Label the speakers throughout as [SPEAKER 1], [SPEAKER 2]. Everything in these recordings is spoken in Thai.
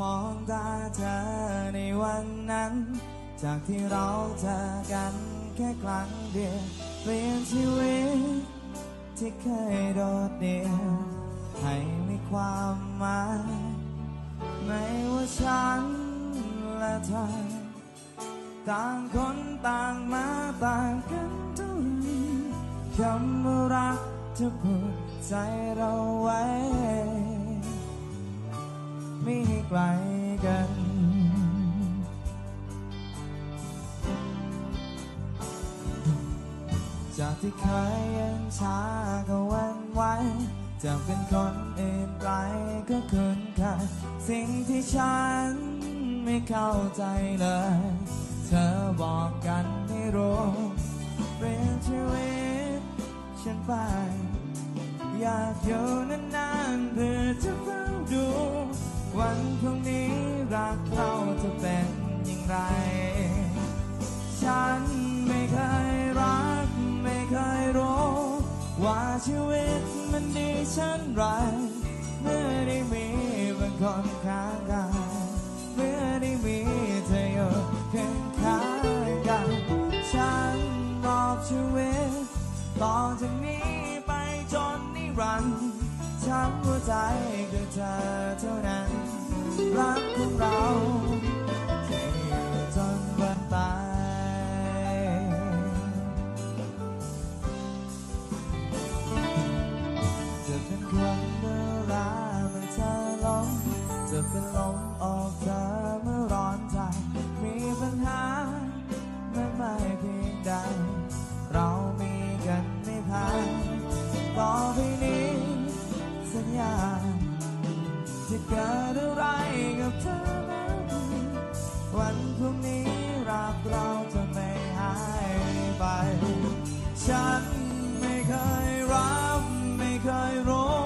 [SPEAKER 1] มองตาเธอในวันนั้น จากที่เราเจอกันแค่ครั้งเดียวเปลี่ยนชีวิตที่เคยโดดเดี่ยวให้มีความหมายไม่ว่าฉันและเธอต่างคนต่างมาต่างกันเท่าไรคำว่ารักจะผูกใจเราไว้ ไม่ให้ไกลกัน จากที่เคยยังช้าก็วันไหวจะเป็นคนอื่นไกลก็คุ้นเคยสิ่งที่ฉันไม่เข้าใจเลย เธอบอกกันให้รู้เปลี่ยนชีวิตฉันไป อยากอยู่นานๆเพื่อจะเฝ้าดู วันพรุ่งนี้รักเราจะเป็นอย่างไร ฉันไม่เคยรัก ไม่เคยรู้ ว่าชีวิตมันดีเช่นไร เมื่อได้มีบางคนข้างกายเมื่อได้มีเธออยู่ข้างข้างกัน ฉันมอบชีวิตต่อจากนี้ไปจนนิรันดร์ทั้งหัวใจคือเธอเท่านั้น รักของเราจะอยู่จนวันตาย จะเป็นคนเมื่อราเมื่อเธอหลงจะเป็นลมออกเธอเมื่อร้อนใจ มีปัญหาไม่ไม่เพียงใด เรามีกันไม่ผ่านต่อไปนี้สัญญาจะเกิด ฉันไม่เคยรับไม่เคยรู้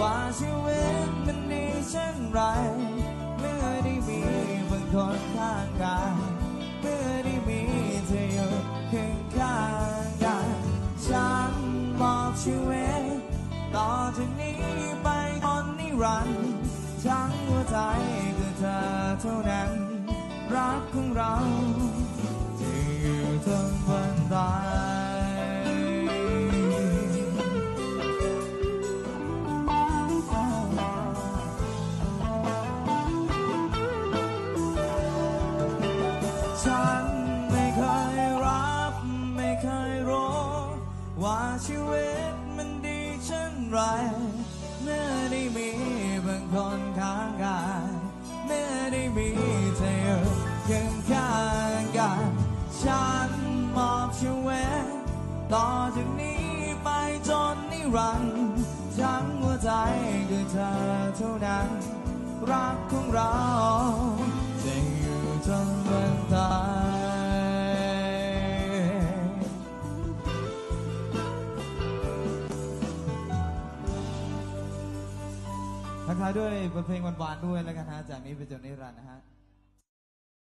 [SPEAKER 1] ว่าชีวิตมันดีเช่นไรเมื่อได้มีบางคนข้างกายเมื่อได้มีเธออยู่ข้างข้างกันฉันมอบชีวิตต่อจากนี้ไปตอนนิรันดร์ทั้งหัวใจคือเธอเท่านั้น รักของเราจะอยู่จนวันตาย คนข้างกายเมื่อได้มีเธออยู่ข้างข้างกัน ฉันมอบชีวิตต่อจากนี้ไปจนนิรันดร์ทั้งหัวใจคือเธอเท่านั้น รักของเราจะอยู่จนวันตาย ทายด้วยบทเพลงหวานๆด้วยแล้วกันฮะจากนี้ไปจนนิรันดร์นะฮะ